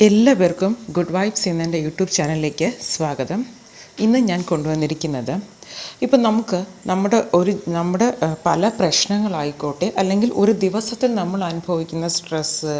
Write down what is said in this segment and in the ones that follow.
എല്ലാവർക്കും good vibes എന്ന എന്റെ യൂട്യൂബ് ചാനലിലേക്ക് സ്വാഗതം. ഇന്ന് ഞാൻ കൊണ്ടുവന്നിരിക്കുന്നത് ഇപ്പം നമുക്ക് നമ്മുടെ ഒരു നമ്മുടെ പല പ്രശ്നങ്ങളായിക്കോട്ടെ അല്ലെങ്കിൽ ഒരു ദിവസത്തിൽ നമ്മൾ അനുഭവിക്കുന്ന സ്ട്രെസ്സ്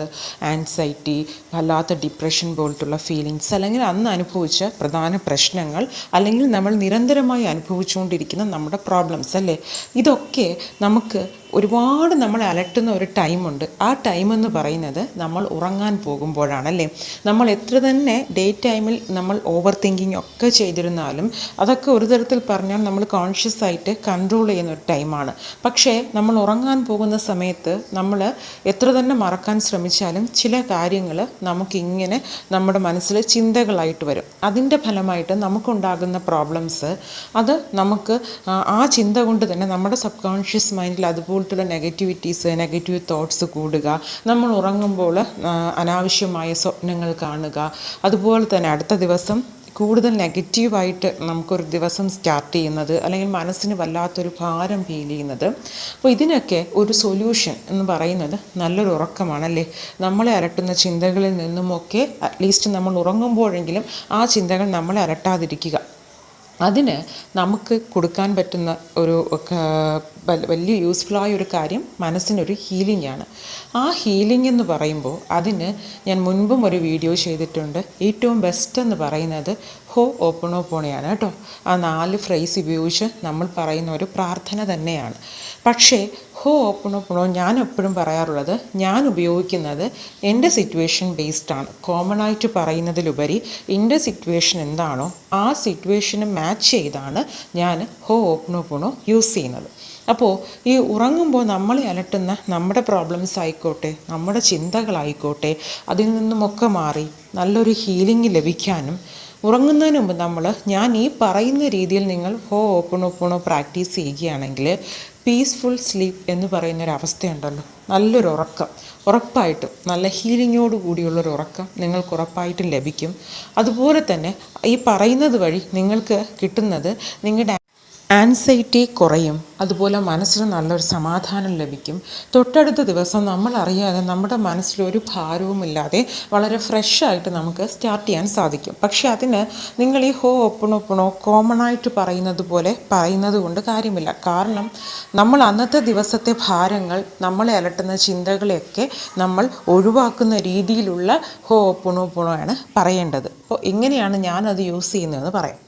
ആൻസൈറ്റി വല്ലാത്ത ഡിപ്രഷൻ പോലത്തുള്ള ഫീലിങ്സ് അല്ലെങ്കിൽ അന്ന് അനുഭവിച്ച പ്രധാന പ്രശ്നങ്ങൾ അല്ലെങ്കിൽ നമ്മൾ നിരന്തരമായി അനുഭവിച്ചുകൊണ്ടിരിക്കുന്ന നമ്മുടെ പ്രോബ്ലംസ് അല്ലേ? ഇതൊക്കെ നമുക്ക് ഒരുപാട് നമ്മളെ അലട്ടുന്ന ഒരു ടൈമുണ്ട് ആ ടൈം എന്ന് പറയുന്നത് നമ്മൾ ഉറങ്ങാൻ പോകുമ്പോഴാണല്ലേ നമ്മൾ എത്ര തന്നെ ഡേ ടൈമിൽ നമ്മൾ ഓവർ തിങ്കിങ് ഒക്കെ ചെയ്തിരുന്നാലും അതൊക്കെ ഒരു തരത്തിൽ പറഞ്ഞാൽ നമ്മൾ കോൺഷ്യസ് ആയിട്ട് കൺട്രോൾ ചെയ്യുന്ന ഒരു ടൈമാണ് പക്ഷേ നമ്മൾ ഉറങ്ങാൻ പോകുന്ന സമയത്ത് നമ്മൾ എത്ര തന്നെ മറക്കാൻ ശ്രമിച്ചാലും ചില കാര്യങ്ങൾ നമുക്കിങ്ങനെ നമ്മുടെ മനസ്സിൽ ചിന്തകളായിട്ട് വരും. അതിന്റെ ഫലമായിട്ട് നമുക്കുണ്ടാകുന്ന പ്രോബ്ലംസ് അത് നമുക്ക് ആ ചിന്ത കൊണ്ട് തന്നെ നമ്മുടെ സബ് കോൺഷ്യസ് മൈൻഡിൽ അതുപോലത്തുള്ള നെഗറ്റിവിറ്റീസ് നെഗറ്റീവ് തോട്ട്സ് കൂടുക നമ്മൾ ഉറങ്ങുമ്പോൾ അനാവശ്യമായ സ്വപ്നങ്ങൾ കാണുക അതുപോലെ തന്നെ അടുത്ത ദിവസം കൂടുതൽ നെഗറ്റീവായിട്ട് നമുക്കൊരു ദിവസം സ്റ്റാർട്ട് ചെയ്യുന്നത് അല്ലെങ്കിൽ മനസ്സിന് വല്ലാത്തൊരു ഭാരം ഫീൽ ചെയ്യുന്നത്. അപ്പോൾ ഇതിനൊക്കെ ഒരു സൊല്യൂഷൻ എന്ന് പറയുന്നത് നല്ലൊരു ഉറക്കമാണല്ലേ? നമ്മളെ അലട്ടുന്ന ചിന്തകളിൽ നിന്നുമൊക്കെ അറ്റ്ലീസ്റ്റ് നമ്മൾ ഉറങ്ങുമ്പോഴെങ്കിലും ആ ചിന്തകൾ നമ്മളെ അലട്ടാതിരിക്കുക. അതിന് നമുക്ക് കൊടുക്കാൻ പറ്റുന്ന ഒരു വലിയ യൂസ്ഫുള്ളായ ഒരു കാര്യം മനസ്സിനൊരു ഹീലിംഗ് ആണ്. ആ ഹീലിംഗ് എന്ന് പറയുമ്പോൾ അതിന് ഞാൻ മുൻപും ഒരു വീഡിയോ ചെയ്തിട്ടുണ്ട്. ഏറ്റവും ബെസ്റ്റ് എന്ന് പറയുന്നത് ഹോ ഓപ്പണോ പോണിയാണ് കേട്ടോ. ആ നാല് ഫ്രേസ് ഉപയോഗിച്ച് നമ്മൾ പറയുന്ന ഒരു പ്രാർത്ഥന തന്നെയാണ്. പക്ഷേ ഹോ ഓപ്പണോ പോണോ ഞാൻ എപ്പോഴും പറയാറുള്ളത് ഞാൻ ഉപയോഗിക്കുന്നത് എന്റെ സിറ്റുവേഷൻ ബേസ്ഡ് ആണ്. കോമൺ ആയിട്ട് പറയുന്നതിലുപരി എന്റെ സിറ്റുവേഷൻ എന്താണോ ആ സിറ്റുവേഷന് മാച്ച് ചെയ്താണ് ഞാൻ ഹോ ഓപ്പണോ പോണോ യൂസ് ചെയ്യുന്നത്. അപ്പോൾ ഈ ഉറങ്ങുമ്പോൾ നമ്മളെ അലട്ടുന്ന നമ്മുടെ പ്രോബ്ലംസ് ആയിക്കോട്ടെ നമ്മുടെ ചിന്തകളായിക്കോട്ടെ അതിൽ നിന്നുമൊക്കെ മാറി നല്ലൊരു ഹീലിംഗ് ലഭിക്കാനും ഉറങ്ങുന്നതിന് മുമ്പ് നമ്മൾ ഞാൻ ഈ പറയുന്ന രീതിയിൽ നിങ്ങൾ ഹോ ഓപ്പണോ ഓപ്പണോ പ്രാക്ടീസ് ചെയ്യുകയാണെങ്കിൽ പീസ്ഫുൾ സ്ലീപ്പ് എന്ന് പറയുന്ന ഒരു അവസ്ഥയുണ്ടല്ലോ. നല്ലൊരു ഉറക്കം. ഉറപ്പായിട്ടും നല്ല ഹീലിങ്ങോട് കൂടിയുള്ളൊരു ഉറക്കം നിങ്ങൾക്ക് ഉറപ്പായിട്ടും ലഭിക്കും. അതുപോലെ തന്നെ ഈ പറയുന്നത് വഴി നിങ്ങൾക്ക് കിട്ടുന്നത് നിങ്ങളുടെ ആൻസൈറ്റി കുറയും. അതുപോലെ മനസ്സിന് നല്ലൊരു സമാധാനം ലഭിക്കും. തൊട്ടടുത്ത ദിവസം നമ്മൾ അറിയാതെ നമ്മുടെ മനസ്സിൽ ഒരു ഭാരവുമില്ലാതെ വളരെ ഫ്രഷായിട്ട് നമുക്ക് സ്റ്റാർട്ട് ചെയ്യാൻ സാധിക്കും. പക്ഷേ അതിന് നിങ്ങൾ ഈ ഹോ ഒപ്പണോ ഒപ്പണോ കോമൺ ആയിട്ട് പറയുന്നത് പോലെ പറയുന്നത് കൊണ്ട് കാര്യമില്ല. കാരണം നമ്മൾ അന്നത്തെ ദിവസത്തെ ഭാരങ്ങൾ നമ്മളെ അലട്ടുന്ന ചിന്തകളെയൊക്കെ നമ്മൾ ഒഴിവാക്കുന്ന രീതിയിലുള്ള ഹോ ഒപ്പണോ ഒപ്പണോ ആണ് പറയേണ്ടത്. അപ്പോൾ എങ്ങനെയാണ് ഞാനത് യൂസ് ചെയ്യുന്നതെന്ന് പറയാം.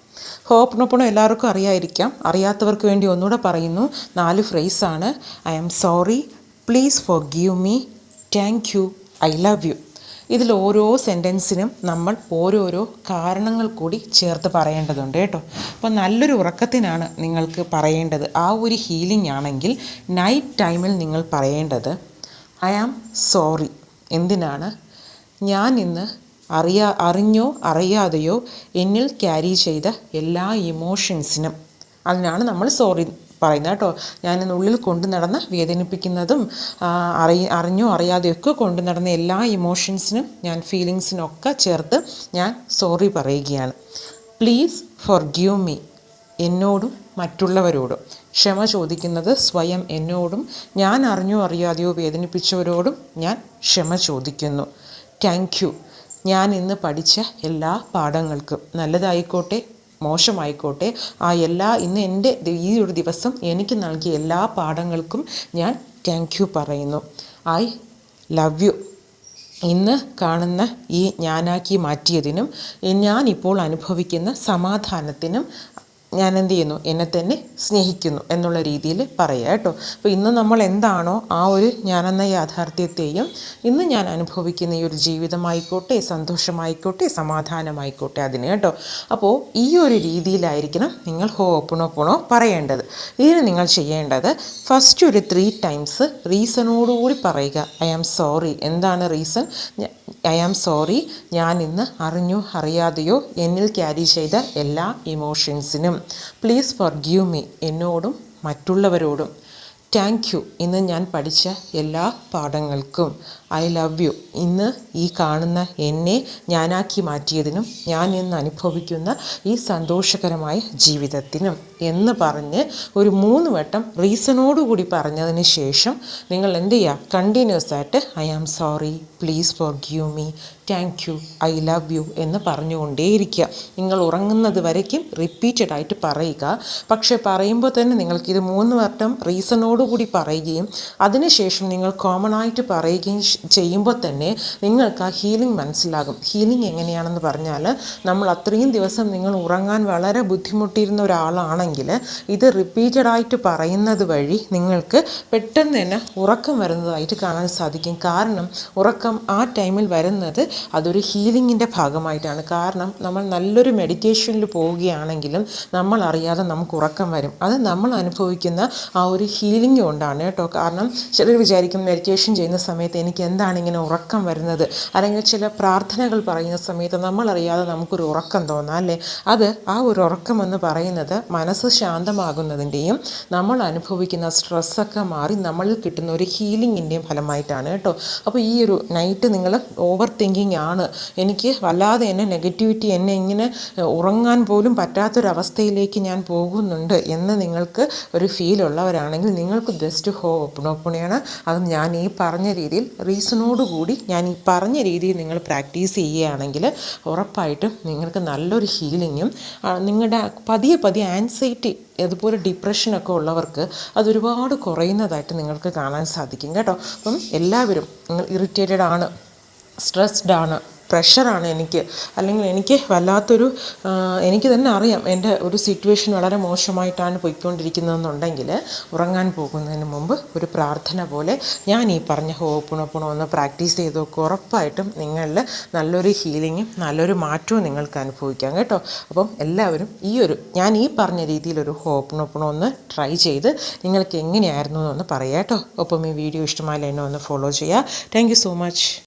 ഹോപ്പണൊപ്പണം എല്ലാവർക്കും അറിയായിരിക്കാം. അറിയാത്തവർക്ക് വേണ്ടി ഒന്നുകൂടെ പറയുന്നു. നാല് ഫ്രേസാണ്. I am sorry. Please forgive me. Thank you. I love you. ഇതിൽ ഓരോ സെന്റൻസിനും നമ്മൾ ഓരോരോ കാരണങ്ങൾ കൂടി ചേർത്ത് പറയേണ്ടതുണ്ട് കേട്ടോ. അപ്പോൾ നല്ലൊരു ഉറക്കത്തിനാണ് നിങ്ങൾക്ക് പറയേണ്ടത്. ആ ഒരു ഹീലിംഗ് ആണെങ്കിൽ നൈറ്റ് ടൈമിൽ നിങ്ങൾ പറയേണ്ടത് ഐ ആം സോറി. എന്തിനാണ്? ഞാൻ ഇന്ന് അറിയാ അറിഞ്ഞോ അറിയാതെയോ എന്നിൽ ക്യാരി ചെയ്ത എല്ലാ ഇമോഷൻസിനും അതിനാണ് നമ്മൾ സോറി പറയുന്നത് കേട്ടോ. ഞാൻ ഉള്ളിൽ കൊണ്ടു നടന്ന് വേദനിപ്പിക്കുന്നതും അറി അറിഞ്ഞോ അറിയാതെയൊക്കെ കൊണ്ടു നടന്ന എല്ലാ ഇമോഷൻസിനും ഞാൻ ഫീലിങ്സിനൊക്കെ ചേർത്ത് ഞാൻ സോറി പറയുകയാണ്. പ്ലീസ് ഫോർ ഗീവ് മീ എന്നോടും മറ്റുള്ളവരോടും. ക്ഷമ ചോദിക്കുന്നത് സ്വയം എന്നോടും ഞാൻ അറിഞ്ഞോ അറിയാതെയോ വേദനിപ്പിച്ചവരോടും ഞാൻ ക്ഷമ ചോദിക്കുന്നു. താങ്ക് ഞാൻ ഇന്ന് പഠിച്ച എല്ലാ പാഠങ്ങൾക്കും നല്ലതായിക്കോട്ടെ മോശമായിക്കോട്ടെ ആ എല്ലാ ഇന്ന് എന്റെ ഈ ഒരു ദിവസം എനിക്ക് നൽകിയ എല്ലാ പാഠങ്ങൾക്കും ഞാൻ താങ്ക് യു പറയുന്നു. ഐ ലവ് യു ഇന്ന് കാണുന്ന ഈ ഞാനാക്കി മാറ്റിയതിനും ഞാനിപ്പോൾ അനുഭവിക്കുന്ന സമാധാനത്തിനും ഞാൻ എന്ത് ചെയ്യുന്നു എന്നെ തന്നെ സ്നേഹിക്കുന്നു എന്നുള്ള രീതിയിൽ പറയുക കേട്ടോ. അപ്പോൾ ഇന്ന് നമ്മൾ എന്താണോ ആ ഒരു ഞാനെന്ന യാഥാർത്ഥ്യത്തെയും ഇന്ന് ഞാൻ അനുഭവിക്കുന്ന ഈ ഒരു ജീവിതമായിക്കോട്ടെ സന്തോഷമായിക്കോട്ടെ സമാധാനമായിക്കോട്ടെ അതിന് കേട്ടോ. അപ്പോൾ ഈ ഒരു രീതിയിലായിരിക്കണം നിങ്ങൾ ഹോ ഓപ്പണോ പോണോ പറയേണ്ടത്. ഇതിന് നിങ്ങൾ ചെയ്യേണ്ടത് ഫസ്റ്റ് ഒരു ത്രീ ടൈംസ് റീസണോടുകൂടി പറയുക. ഐ ആം സോറി എന്താണ് റീസൺ ഐ ആം സോറി ഞാൻ ഇന്ന് അറിഞ്ഞോ അറിയാതെയോ എന്നിൽ ക്യാരി ചെയ്ത എല്ലാ ഇമോഷൻസിനും പ്ലീസ് ഫോർ ഗീവ് മീ എന്നോടും മറ്റുള്ളവരോടും. താങ്ക് യു ഇന്ന് ഞാൻ പഠിച്ച എല്ലാ പാഠങ്ങൾക്കും. ഐ ലവ് യു ഇന്ന് ഈ കാണുന്ന എന്നെ ഞാനാക്കി മാറ്റിയതിനും ഞാൻ ഇന്ന് അനുഭവിക്കുന്ന ഈ സന്തോഷകരമായ ജീവിതത്തിനും. എന്ന് പറഞ്ഞ് ഒരു മൂന്ന് വട്ടം റീസണോടുകൂടി പറഞ്ഞതിന് ശേഷം നിങ്ങൾ എന്ത് ചെയ്യുക? കണ്ടിന്യൂസ് ആയിട്ട് I am sorry please forgive me thank you I love you എന്ന് പറഞ്ഞുകൊണ്ടേയിരിക്കുക. നിങ്ങൾ ഉറങ്ങുന്നത് വരയ്ക്കും റിപ്പീറ്റഡ് ആയിട്ട് പറയുക. പക്ഷേ പറയുമ്പോൾ തന്നെ നിങ്ങൾക്കിത് മൂന്ന് വട്ടം റീസണോടുകൂടി പറയുകയും അതിനുശേഷം നിങ്ങൾ കോമൺ ആയിട്ട് പറയുകയും ചെയ്യുമ്പോൾ തന്നെ നിങ്ങൾക്ക് ആ ഹീലിംഗ് മനസ്സിലാകും. ഹീലിംഗ് എങ്ങനെയാണെന്ന് പറഞ്ഞാൽ നമ്മൾ അത്രയും ദിവസം നിങ്ങൾ ഉറങ്ങാൻ വളരെ ബുദ്ധിമുട്ടിയിരുന്ന ഒരാളാണെങ്കിൽ ഇത് റിപ്പീറ്റഡ് ആയിട്ട് പറയുന്നത് വഴി നിങ്ങൾക്ക് പെട്ടെന്ന് തന്നെ ഉറക്കം വരുന്നതായിട്ട് കാണാൻ സാധിക്കും. കാരണം ഉറക്കം ആ ടൈമിൽ വരുന്നത് അതൊരു ഹീലിങ്ങിന്റെ ഭാഗമായിട്ടാണ്. കാരണം നമ്മൾ നല്ലൊരു മെഡിറ്റേഷനിൽ പോവുകയാണെങ്കിലും നമ്മൾ അറിയാതെ നമുക്ക് ഉറക്കം വരും. അത് നമ്മൾ അനുഭവിക്കുന്ന ആ ഒരു ഹീലിംഗ് കൊണ്ടാണ് കേട്ടോ. കാരണം ചിലർ വിചാരിക്കും മെഡിറ്റേഷൻ ചെയ്യുന്ന സമയത്ത് എനിക്ക് എന്താണ് ഇങ്ങനെ ഉറക്കം വരുന്നത്? അല്ലെങ്കിൽ ചില പ്രാർത്ഥനകൾ പറയുന്ന സമയത്ത് നമ്മളറിയാതെ നമുക്കൊരു ഉറക്കം തോന്നാം അല്ലേ? അത് ആ ഒരു ഉറക്കം എന്ന് പറയുന്നത് മനസ്സ് ശാന്തമാകുന്നതിന്റെയും നമ്മൾ അനുഭവിക്കുന്ന സ്ട്രെസ്സൊക്കെ മാറി നമ്മളിൽ കിട്ടുന്ന ഒരു ഹീലിങ്ങിന്റെയും ഫലമായിട്ടാണ് കേട്ടോ. അപ്പോൾ ഈ ഒരു നൈറ്റ് നിങ്ങൾ ഓവർ തിങ്കിങ് ആണ്. എനിക്ക് വല്ലാതെ എന്നെ നെഗറ്റിവിറ്റി എന്നെ ഇങ്ങനെ ഉറങ്ങാൻ പോലും പറ്റാത്തൊരവസ്ഥയിലേക്ക് ഞാൻ പോകുന്നുണ്ട് എന്ന് നിങ്ങൾക്ക് ഒരു ഫീൽ ഉള്ളവരാണെങ്കിൽ നിങ്ങൾക്ക് ബെസ്റ്റ് ഹോ ഒപ്പണോപ്പണിയാണ് അത് ഞാൻ ഈ പറഞ്ഞ രീതിയിൽ റീസണോടുകൂടി ഞാൻ ഈ പറഞ്ഞ രീതിയിൽ നിങ്ങൾ പ്രാക്ടീസ് ചെയ്യുകയാണെങ്കിൽ ഉറപ്പായിട്ടും നിങ്ങൾക്ക് നല്ലൊരു ഹീലിങ്ങും നിങ്ങളുടെ പതിയെ പതിയെ ആൻസൈറ്റി അതുപോലെ ഡിപ്രഷനൊക്കെ ഉള്ളവർക്ക് അതൊരുപാട് കുറയുന്നതായിട്ട് നിങ്ങൾക്ക് കാണാൻ സാധിക്കും കേട്ടോ. അപ്പം എല്ലാവരും നിങ്ങൾ ഇറിറ്റേറ്റഡ് ആണ്. സ്ട്രെസ്ഡ് ആണ്. പ്രഷറാണ് എനിക്ക്. അല്ലെങ്കിൽ എനിക്ക് വല്ലാത്തൊരു എനിക്ക് തന്നെ അറിയാം എന്റെ ഒരു സിറ്റുവേഷൻ വളരെ മോശമായിട്ടാണ് പോയിക്കൊണ്ടിരിക്കുന്നതെന്നുണ്ടെങ്കിൽ ഉറങ്ങാൻ പോകുന്നതിന് മുമ്പ് ഒരു പ്രാർത്ഥന പോലെ ഞാൻ ഈ പറഞ്ഞ ഹോപ്പുണപ്പുണോ ഒന്ന് പ്രാക്ടീസ് ചെയ്ത് നോക്കുക ഉറപ്പായിട്ടും നിങ്ങളിൽ നല്ലൊരു ഹീലിങ്ങും നല്ലൊരു മാറ്റവും നിങ്ങൾക്ക് അനുഭവിക്കാം കേട്ടോ. അപ്പം എല്ലാവരും ഈ ഒരു ഞാൻ ഈ പറഞ്ഞ രീതിയിലൊരു ഹോപ്പുണപ്പുണോ ഒന്ന് ട്രൈ ചെയ്ത് നിങ്ങൾക്ക് എങ്ങനെയായിരുന്നു എന്നൊന്ന് പറയാം കേട്ടോ. ഒപ്പം ഈ വീഡിയോ ഇഷ്ടമായാലും എന്നെ ഒന്ന് ഫോളോ ചെയ്യുക. Thank so much